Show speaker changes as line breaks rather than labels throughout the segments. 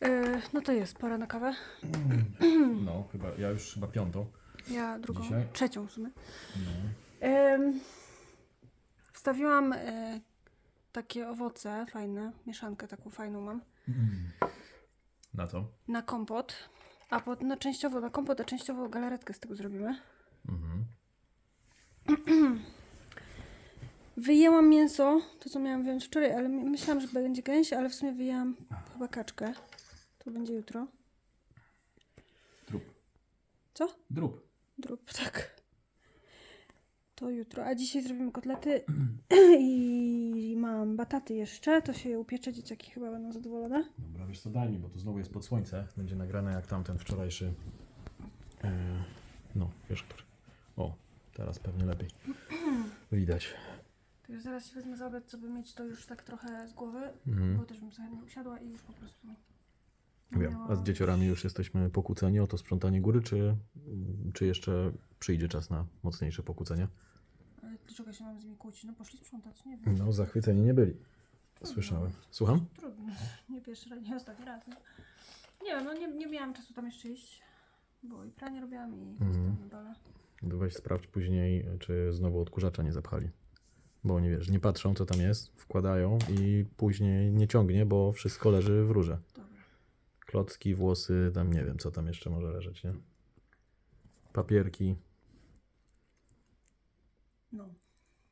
Yy, no to jest, pora na kawę.
No, chyba, ja już chyba piątą.
Ja drugą,
Dzisiaj?
trzecią w sumie.
No.
Wstawiłam y, takie owoce fajne, mieszankę taką fajną mam,
Na co?
na kompot. A pod, na częściowo na kompot, a częściowo galaretkę z tego zrobimy.
Mhm.
Wyjęłam mięso, to co miałam wyjąć wczoraj, ale my- myślałam, że będzie gęś, ale w sumie wyjęłam chyba kaczkę. To będzie jutro.
Drób.
Co?
Drób.
Drób, tak. To jutro. A dzisiaj zrobimy kotlety i mam bataty jeszcze. To się je upiecze, dzieciaki chyba będą zadowolone.
Dobra, wiesz co, daj mi, bo to znowu jest pod słońce. Będzie nagrane jak tamten wczorajszy. E, no, wiesz który. O, teraz pewnie lepiej. Widać.
To już zaraz się wezmę za obiad, żeby mieć to już tak trochę z głowy,
Mhm.
bo też bym sobie usiadła i już po prostu...
Wiem. A z dzieciorami już jesteśmy pokłóceni o to sprzątanie góry, czy, czy jeszcze przyjdzie czas na mocniejsze pokłócenie?
Ale dlaczego się mam z nimi kłócić? No poszli sprzątać, nie wiem.
No, zachwyceni nie byli. Słyszałem. Słucham?
Trudno. Nie pierwszy raz, nie ostatni raz. No. Nie wiem, no nie, nie miałam czasu tam jeszcze iść, bo i pranie robiłam i
Mhm.
tam dole.
Weź sprawdź później, czy znowu odkurzacza nie zapchali. Bo oni wiesz, nie patrzą co tam jest, wkładają i później nie ciągnie, bo wszystko leży w rurze. Klocki, włosy, tam nie wiem co tam jeszcze może leżeć, nie? Papierki
No.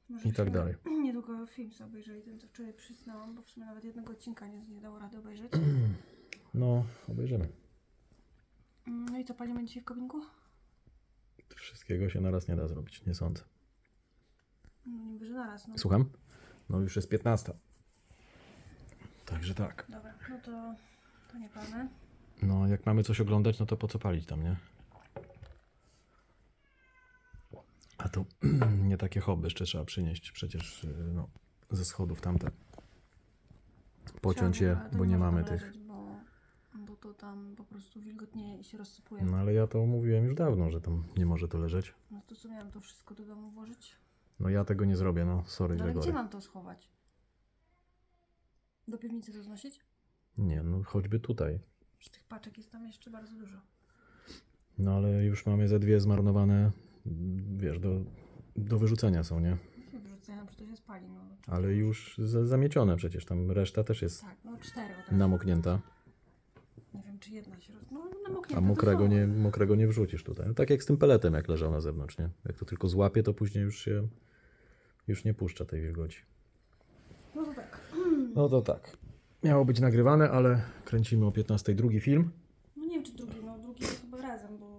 Może
i tak dalej.
Niedługo film sobie obejrzeli, ten co wczoraj przysnęłam, bo w sumie nawet jednego odcinka nie, nie dało rady obejrzeć.
No, obejrzymy.
Mm, No i co, palimy dzisiaj w kominku?
Wszystkiego się naraz nie da zrobić, nie sądzę.
No niby, że naraz, no.
Słucham? No już jest 15. Także tak.
Dobra, no to, to nie palmy.
No, jak mamy coś oglądać, no to po co palić tam, nie? A to nie takie hobby jeszcze trzeba przynieść przecież y, no, ze schodów tamte. Pociąć je, bo nie mamy tych.
Bo, bo to tam po prostu wilgotnieje i się rozsypuje.
No ale ja to mówiłem już dawno, że tam nie może to leżeć.
No to co miałam to wszystko do domu włożyć?
No ja tego nie zrobię, no sorry
No ale gdzie mam to schować? Do piwnicy to znosić?
Nie, no choćby tutaj.
Tych paczek jest tam jeszcze bardzo dużo.
No ale już mamy ze dwie zmarnowane, mm, wiesz, do, do wyrzucenia są, nie?
Nie wyrzucenia, że to się spali. No.
Ale już za, zamiecione przecież, tam reszta też jest
Tak, no cztery. bo tam
namoknięta.
Nie wiem, czy jedna się roz... No namoknięta
A
to
mokrego
są.
nie, mokrego nie wrzucisz tutaj. No, tak jak z tym peletem, jak leżał na zewnątrz, nie? Jak to tylko złapie, to później już się już nie puszcza tej wilgoci.
No to tak.
No to tak. Miało być nagrywane, ale kręcimy o 15 drugi film.
No nie wiem, czy drugi, no drugi jest chyba razem, bo...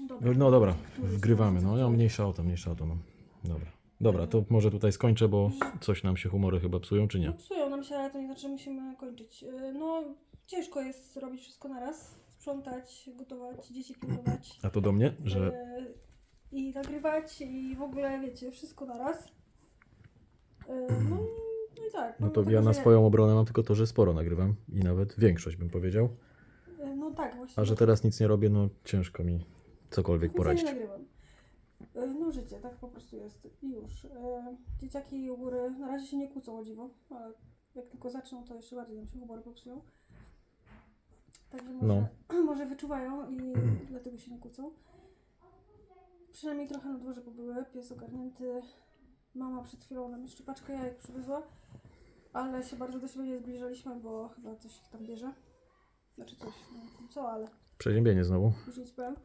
No,
dobra.
no dobra,
Który
wgrywamy. No, no mniejsza o to, mniejsza o to. No. Dobra. Dobra, to może tutaj skończę, bo coś nam się humory chyba psują, czy
No
nie?
psują nam się, ale to nie znaczy, że musimy kończyć. Yy, No ciężko jest robić wszystko naraz. Sprzątać, gotować, dzieci pilnować.
A to do mnie, że
Yy, I nagrywać i w ogóle, wiecie, wszystko naraz. Yy, No i, no i tak.
no
mimo
to ja na swoją obronę mam tylko to, że sporo nagrywam i nawet większość bym powiedział.
Yy, No tak, właśnie.
A że teraz nic nie robię, no ciężko mi cokolwiek poradzić.
nie nagrywam. Yy, No życie, tak po prostu jest. I już. Yy, Dzieciaki u góry na razie się nie kłócą o dziwo, ale jak tylko zaczną, to jeszcze bardziej nam się humory popsują. Także może, może wyczuwają i dlatego się nie kłócą. Przynajmniej trochę na dworze pobyły, pies ogarnięty. Mama przed chwilą nam jeszcze paczkę jajek przywiozła, ale się bardzo do siebie nie zbliżaliśmy, bo chyba coś ich tam bierze. Znaczy coś, wiem co, ale
Przeziębienie znowu.
później ci powiem.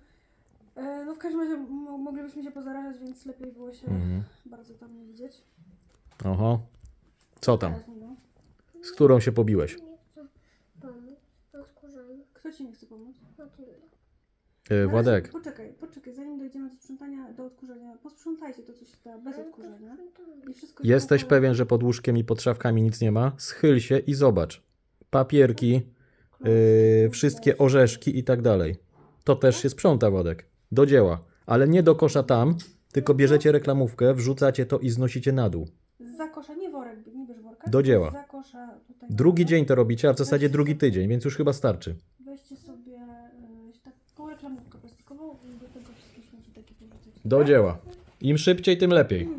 E, No w każdym razie mo- moglibyśmy się pozarażać, więc lepiej było się
Mhm.
bardzo tam nie widzieć.
Oho. Co tam?
Teraz minął.
Z którą się pobiłeś?
Nie chcę pomóc
Kto ci nie chce pomóc?
Matylda.
Razie-
Władek.
Poczekaj, poczekaj, zanim dojdziemy do sprzątania, do odkurzenia, posprzątajcie to, co się da, bez odkurzenia. I wszystko
Jesteś
się
pewien, że pod łóżkiem i pod szafkami nic nie ma? Schyl się i zobacz. Papierki, yy, wszystkie orzeszki i tak dalej. To też się sprząta, Władek. Do dzieła. Ale nie do kosza tam, tylko bierzecie reklamówkę, wrzucacie to i znosicie na dół.
Za kosza, nie worek, nie bierz worka.
Do dzieła.
Za kosza tutaj.
Drugi dzień to robicie, a w zasadzie drugi tydzień, więc już chyba starczy.
Weźcie sobie y, taką i do tego wszystkie śmieci takie porzucać.
Do dzieła. Im szybciej, tym lepiej.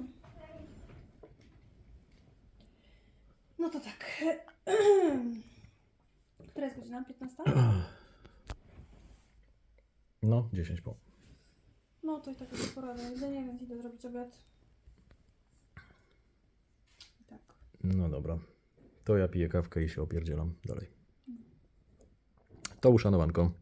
No to tak. Która jest godzina? 15?
No, 10 po.
No to i tak jest pora na jedzenie, więc idę zrobić obiad. I tak.
No dobra. To ja piję kawkę i się opierdzielam dalej. To uszanowanko.